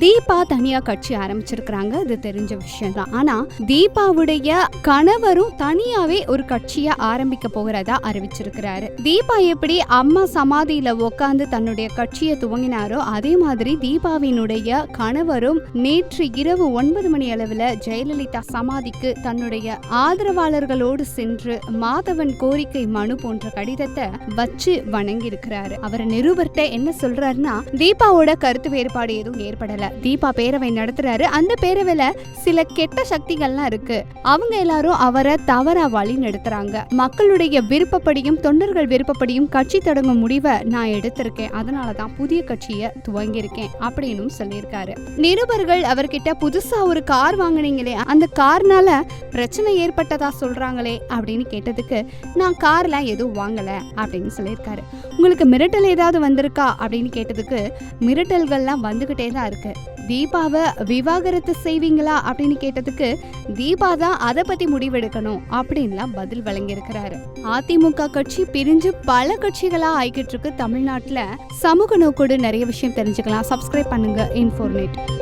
தீபா தனியா கட்சி ஆரம்பிச்சிருக்கிறாங்க. அது தெரிஞ்ச விஷயம் தான் ஆனா தீபாவுடைய கணவரும் தனியாவே ஒரு கட்சியை ஆரம்பிக்க போகிறதா அறிவிச்சிருக்கிறாரு. தீபா எப்படி அம்மா சமாதியில உட்காந்து தன்னுடைய கட்சியை துவங்கினாரோ அதே மாதிரி தீபாவினுடைய கணவரும் நேற்று இரவு ஒன்பது மணி அளவுல ஜெயலலிதா சமாதிக்கு தன்னுடைய ஆதரவாளர்களோடு சென்று மாதவன் கோரிக்கை மனு போன்ற கடிதத்தை வச்சு வணங்கி இருக்கிறாரு அவர் நிருபர்கிட்ட என்ன சொல்றாருன்னா தீபாவோட கருத்து வேறுபாடு எதுவும் ஏற்படல. தீபா பேரவை நடத்துறாரு. அந்த பேரவையில சில கெட்ட சக்திகள்லாம் இருக்கு. அவங்க எல்லாரும் அவரை தவறா வழி நடத்துறாங்க. மக்களுடைய விருப்பப்படியும் தொண்டர்கள் விருப்பப்படியும் கட்சி தொடங்கும் முடிவை நான் எடுத்திருக்கேன். அதனால தான் புதிய கட்சியை துவங்கியிருக்கேன் அப்படின்னு சொல்லியிருக்காரு. நிருபர்கள் அவர்கிட்ட புதுசா ஒரு கார் வாங்குனீங்களே அந்த கார்னால பிரச்சனை ஏற்பட்டதா சொல்றாங்களே அப்படின்னு கேட்டதுக்கு நான் கார்லாம் எதுவும் வாங்கல அப்படின்னு சொல்லியிருக்காரு. உங்களுக்கு மிரட்டல் ஏதாவது வந்திருக்கா? அப்படின்னு கேட்டதுக்கு மிரட்டல்கள்லாம் வந்துகிட்டே தான் இருக்கு. தீபாவை விவாகரத்து செய்வீங்களா அப்படின்னு கேட்டதுக்கு தீபா தான் அதை பத்தி முடிவெடுக்கணும் அப்படின்லாம் பதில் வழங்கியிருக்கிறாரு. அதிமுக கட்சி பிரிஞ்சு பல கட்சிகளா ஆய்கிட்டு இருக்கு தமிழ்நாட்டுல. சமூக நோக்கோடு நிறைய விஷயம் தெரிஞ்சுக்கலாம். சப்ஸ்கிரைப் பண்ணுங்க இன்ஃபோர்மேட்